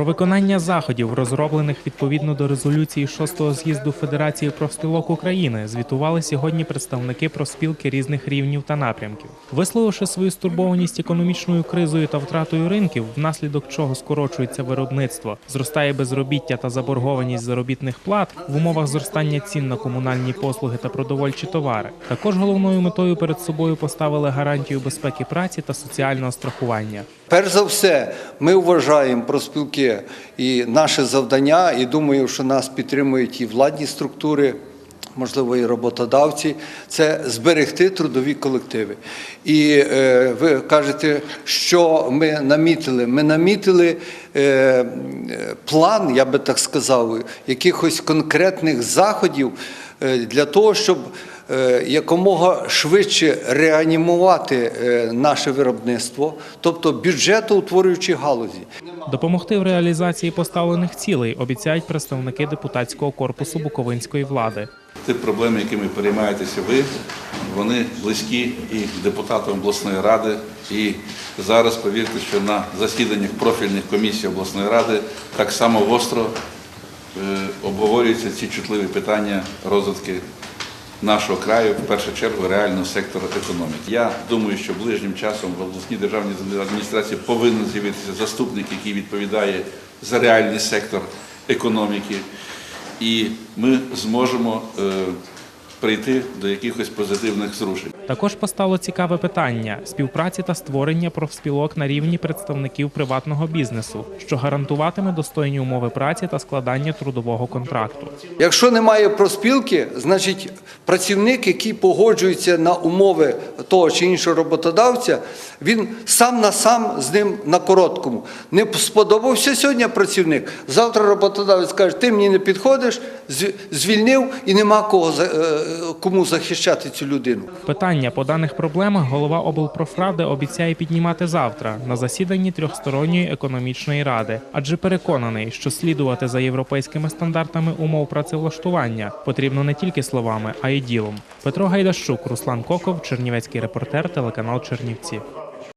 Про виконання заходів, розроблених відповідно до резолюції 6-го з'їзду Федерації профспілок України, звітували сьогодні представники профспілки різних рівнів та напрямків. Висловивши свою стурбованість економічною кризою та втратою ринків, внаслідок чого скорочується виробництво, зростає безробіття та заборгованість заробітних плат в умовах зростання цін на комунальні послуги та продовольчі товари. Також головною метою перед собою поставили гарантію безпеки праці та соціального страхування. Перш за все, ми вважаємо профспілки і наше завдання, і думаю, що нас підтримують і владні структури. Можливо, і роботодавці, це зберегти трудові колективи. І е, ви кажете, що ми намітили? Ми намітили е, план, я би так сказав, якихось конкретних заходів е, для того, щоб е, якомога швидше реанімувати е, наше виробництво, тобто бюджетоутворюючі галузі. Допомогти в реалізації поставлених цілей обіцяють представники депутатського корпусу Буковинської влади. Ті проблеми, якими переймаєтеся ви, вони близькі і депутатам обласної ради. І зараз повірте, що на засіданнях профільних комісій обласної ради так само гостро е, обговорюються ці чутливі питання розвитки нашого краю, в першу чергу реального сектора економіки. Я думаю, що ближнім часом в обласній державній адміністрації повинен з'явитися заступник, який відповідає за реальний сектор економіки і ми зможемо е, прийти до якихось позитивних зрушень. Також постало цікаве питання співпраці та створення профспілок на рівні представників приватного бізнесу, що гарантуватиме достойні умови праці та складання трудового контракту. Якщо немає проспілки, значить працівник, який погоджується на умови того чи іншого роботодавця, він сам на сам з ним на короткому. Не сподобався сьогодні працівник. Завтра роботодавець каже, ти мені не підходиш, звільнив і нема кого за- е, кому захищати цю людину. Питання по даних проблемах голова облпрофради обіцяє піднімати завтра на засіданні трьохсторонньої економічної ради, адже переконаний, що слідувати за європейськими стандартами умов працевлаштування потрібно не тільки словами, а й ділом. Петро Гайдащук, Руслан Коков, Чернівецький репортер, телеканал Чернівці.